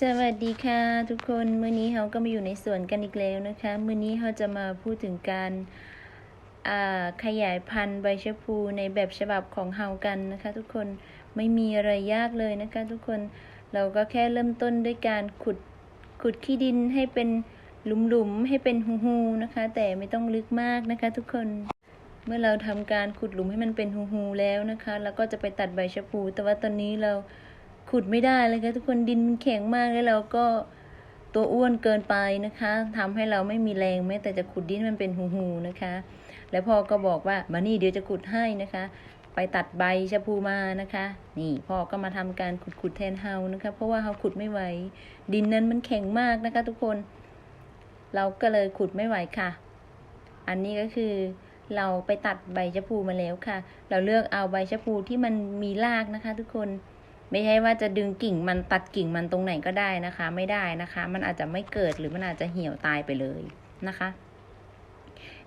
สวัสดีค่ะทุกคนมื้อนี้เราก็มาอยู่ในสวนกันอีกแล้วนะคะมื้อนี้เราจะมาพูดถึงการขยายพันธุ์ใบชะพูในแบบฉบับของเฮากันนะคะทุกคนไม่มีอะไรยากเลยนะคะทุกคนเราก็แค่เริ่มต้นด้วยการขุดขุดขี้ดินให้เป็นหลุมๆให้เป็นหูๆนะคะ แต่ไม่ต้องลึกมากนะคะ ทุกคนเมื่อเราทำการขุดหลุมให้มันเป็นหูๆแล้วนะคะเราก็จะไปตัดใบชะพู แต่ว่าตอนนี้เรา ขุดไม่ได้เลยค่ะทุกคนดินมันแข็งมากแล้วเราก็ตัวอ้วนเกินไปนะคะทำให้เราไม่มีแรงแม้แต่จะขุดดินมันเป็นหูๆนะคะ แล้วพ่อก็บอกว่ามานี่เดี๋ยวจะขุดให้นะคะ ไปตัดใบชะพูมานะคะ นี่พ่อก็มาทำการขุดขุดแทนเฮานะคะ เพราะว่าเฮาขุดไม่ไหวดินนั้นมันแข็งมากนะคะ ทุกคน เราก็เลยขุดไม่ไหวค่ะ อันนี้ก็คือเราไปตัดใบชะพูมาแล้วค่ะ เราเลือกเอาใบชะพูที่มันมีรากนะคะ ทุกคน ไม่ใช่ว่าจะดึงกิ่งมันตัดกิ่งมันตรงไหนก็ได้นะคะ ไม่ได้นะคะ มันอาจจะไม่เกิดหรือมันอาจจะเหี่ยวตายไปเลยนะคะ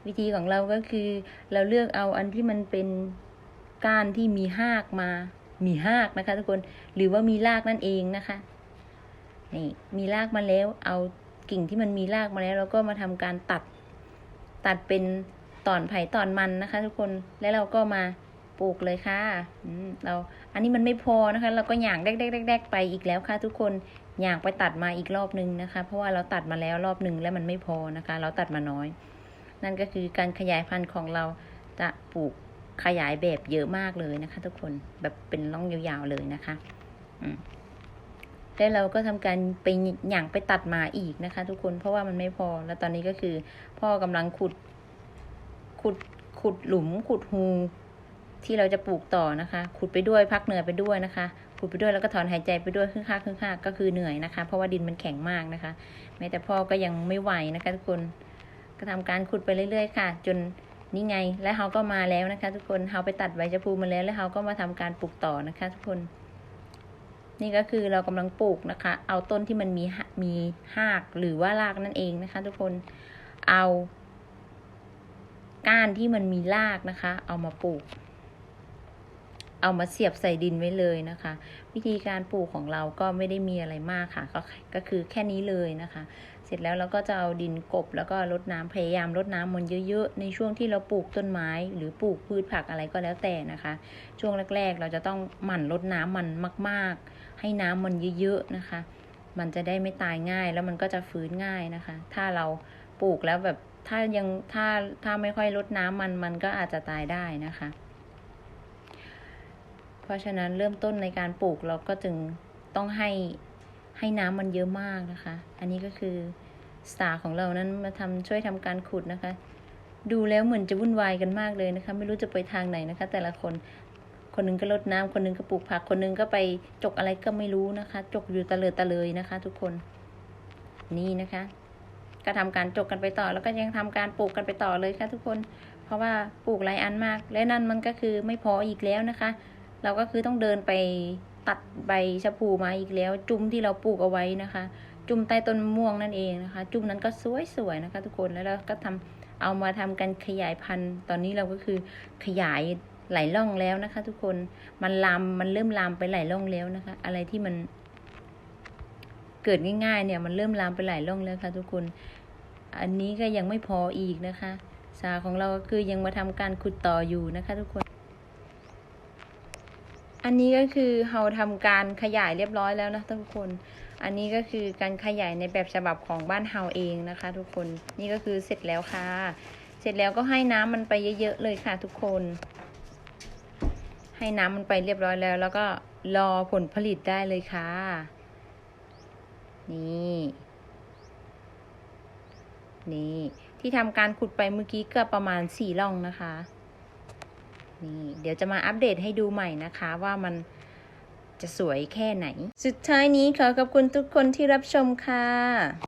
วิธีของเราก็คือเราเลือกเอาอันที่มันเป็นก้านที่มีหากมา มีหากนะคะ ทุกคนหรือว่ามีรากนั่นเองนะคะนี่มีรากมาแล้ว เอากิ่งที่มันมีรากมาแล้วเราก็มาทำการตัด ตัดเป็นตอนไผ่ตอนมันนะคะ ทุกคนแล้วเราก็มา ปลูกเลยค่ะเราอันนี้มันไม่พอนะคะ เราก็หย่างแดกๆๆไปอีกแล้วค่ะ ทุกคนหย่างไปตัดมาอีกรอบนึงนะคะ เพราะว่าเราตัดมาแล้วรอบหนึ่งแล้วมันไม่พอนะคะ เราตัดมาน้อย นั่นก็คือการขยายพันธุ์ของเราจะปลูกขยายแบบเยอะมากเลยนะคะ ทุกคนแบบเป็นร่องยาวๆเลยนะคะแล้วเราก็ทำการไปหย่างไปตัดมาอีกนะคะ ทุกคนเพราะว่ามันไม่พอ แล้วตอนนี้ก็คือ พ่อกำลังขุดขุดขุดหลุมขุดหู ที่เราจะปลูกต่อนะคะ ขุดไปด้วยพักเหนื่อยไปด้วยนะคะ ขุดไปด้วยแล้วก็ถอนหายใจไปด้วยครึ่งค่าครึ่งค่าก็คือเหนื่อยนะคะ เพราะว่าดินมันแข็งมากนะคะ แม้แต่พ่อก็ยังไม่ไหวนะคะทุกคนก็ทำการขุดไปเรื่อย ๆ ค่ะ จนนี่ไงและเขาก็มาแล้วนะคะ ทุกคนเขาไปตัดใบชะพูมาแล้ว แล้วเขาก็มาทำการปลูกต่อนะคะ ทุกคน นี่ก็คือเรากำลังปลูกนะคะ เอาต้นที่มันมีมีหากหรือว่ารากนั่นเองนะคะ ทุกคนเอา ก้านที่มันมีรากนะคะ เอามาปลูก เอามาเสียบใส่ดินไว้เลยนะคะ วิธีการปลูกของเราก็ไม่ได้มีอะไรมากค่ะ ก็ก็คือแค่นี้เลยนะคะ เสร็จแล้วเราก็จะเอาดินกบแล้วก็รดน้ำพยายามรดน้ำมันเยอะๆ ในช่วงที่เราปลูกต้นไม้ หรือปลูกพืชผักอะไรก็แล้วแต่นะคะ ช่วงแรก ๆ เราจะต้องหมั่นรดน้ำมันมาก ๆ ให้น้ำมันเยอะๆนะคะ มันจะได้ไม่ตายง่ายแล้วมันก็จะฟื้นง่ายนะคะ ถ้าเราปลูกแล้วแบบถ้ายังถ้าถ้าไม่ค่อยรดน้ำมันมันก็อาจจะตายได้นะคะ ราะฉะนั้นเริ่มต้นในการปลูกเราก็จึงต้องให้ให้น้ำมันเยอะมากนะคะ อันนี้ก็คือสตาร์ของเรานั้นมาทำช่วยทำการขุดนะคะ ดูแล้วเหมือนจะวุ่นวายกันมากเลยนะคะ ไม่รู้จะไปทางไหนนะคะ แต่ละคนคนหนึงก็รดน้ำคนหนึงก็ปลูกผักคนหนึงก็ไปจกอะไรก็ไม่รู้นะคะ จกอยู่ตะเลิดตะเลยนะคะ ทุกคนนี่นะคะ ก็ทำการจกกันไปต่อ แล้วก็ยังทำการปลูกกันไปต่อเลยค่ะ ทุกคน เพราะว่าปลูกหลายอันมาก และนั่นมันก็คือไม่พออีกแล้วนะคะ เราก็คือต้องเดินไปตัดใบชะพูมาอีกแล้ว จุ่มที่เราปลูกเอาไว้นะคะ จุ่มใต้ต้นม่วงนั่นเองนะคะ จุ่มนั้นก็สวยๆนะคะ ทุกคนแล้วเราก็ทำเอามาทำกันขยายพันธุ์ ตอนนี้เราก็คือขยายหลายร่องแล้วนะคะ ทุกคนมันลามมันเริ่มลามไปหลายร่องแล้วนะคะ อะไรที่มัน เกิดง่ายๆ เนี่ยมันเริ่มลามไปหลายร่องแล้วค่ะ ทุกคน อันนี้ก็ยังไม่พออีกนะคะ สาของเราก็คือยังมาทำการขุดต่ออยู่นะคะ ทุกคน อันนี้ก็คือเราทำการขยายเรียบร้อยแล้วนะทุกคน อันนี้ก็คือการขยายในแบบฉบับของบ้านเฮาเองนะคะ ทุกคน นี่ก็คือเสร็จแล้วค่ะ เสร็จแล้วก็ให้น้ำมันไปเยอะๆเลยค่ะ ทุกคน ให้น้ำมันไปเรียบร้อยแล้ว แล้วก็รอผลผลิตได้เลยค่ะ นี่ นี่ ที่ทำการขุดไปเมื่อกี้ก็ประมาณสี่ร่องนะคะ นี่เดี๋ยวจะมาอัปเดตให้ดูใหม่นะคะว่ามันจะสวยแค่ไหน สุดท้ายนี้ขอขอบคุณทุกคนที่รับชมค่ะ